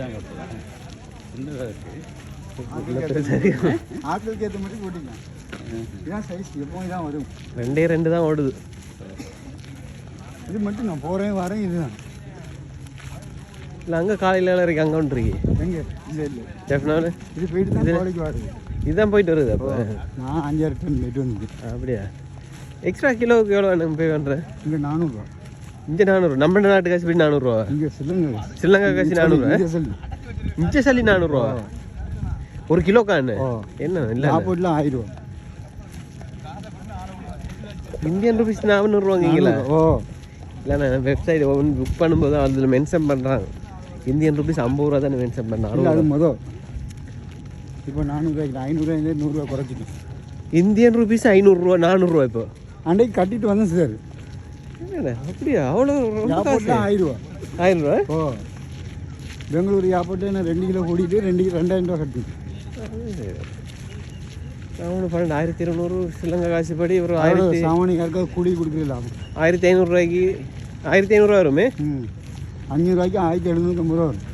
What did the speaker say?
கூட்டிட்டாங்க இப்போ சின்னதாக சரி ஆட்களுக்கு ஏற்ற மாதிரி இதான் சைஸ் எப்பவும் இதான் வரும் ரெண்டே ரெண்டு தான் ஓடுது. இது மட்டும் நான் போகிறேன் வரேன் இதுதான். இல்லை அங்கே காலையில் இருக்கு அங்கே ஒன்று இருக்கு எங்கே? இல்லை இல்லை. டெஃபினாலு இது போயிட்டு தான் கோழிக்கு வருது இதுதான் போயிட்டு வருது அப்போ. நான் அஞ்சாறு டன் போயிட்டு வந்து அப்படியா? எக்ஸ்ட்ரா கிலோவுக்கு எவ்வளோ வேணும் பே பண்ணுறேன் இங்கே நானூறுரூவா இங்கே நானூறு நம்ம நாட்டு காசு போய் நானூறுரூவா ஸ்ரீலங்கா காசு நானூறுரூவா இங்கே சல்லி நானூறுரூவா ஒரு கிலோ ஓ. என்ன இல்லை ஆயிரம். ரூபா இந்தியன் ருபீஸ் நானூறுவாங்கங்களா ஓ. இல்லை நான் வெப்சைட் ஒன்று புக் பண்ணும்போது அதில் மென்ஷன் பண்ணுறாங்க இந்தியன் ருபீஸ் ஐம்பது ரூபா தானே மென்ஷன் பண்ணாங்க அது மொதல். இப்போ நானூறுரூவாய்க்கு ஐநூறுரூவா நூறுரூவா குறைச்சிட்டேன். இந்தியன் ருபீஸ் ஐநூறுரூவா நானூறுரூவா இப்போ. அன்றைக்கு கட்டிட்டு வந்தேன் சார். அப்படியா? அவ்வளோ ஆயிரம் ஆயிரம் ரூபா ஓ. பெங்களூர் ஏர்போர்ட்டில் நான் ரெண்டு கிலோ கூட்டிகிட்டு ரெண்டு கிலோ ரெண்டாயிரம் ரூபா கட்டிட்டேன் அவனு பன்னெண்டு ஆயிரத்தி இருநூறு ஸ்ரீலங்கா காசு படி ஒரு ஆயிரத்தி சாமானியக்காருக்காக கூலி கொடுக்குறது லாபம் ஆயிரத்தி ஐநூறுரூவாய்க்கு ஆயிரத்தி ஐநூறுரூவா வருமே. ம். அஞ்சூறுரூவாய்க்கு ஆயிரத்தி எழுநூற்றம்பது ரூபா வரும்.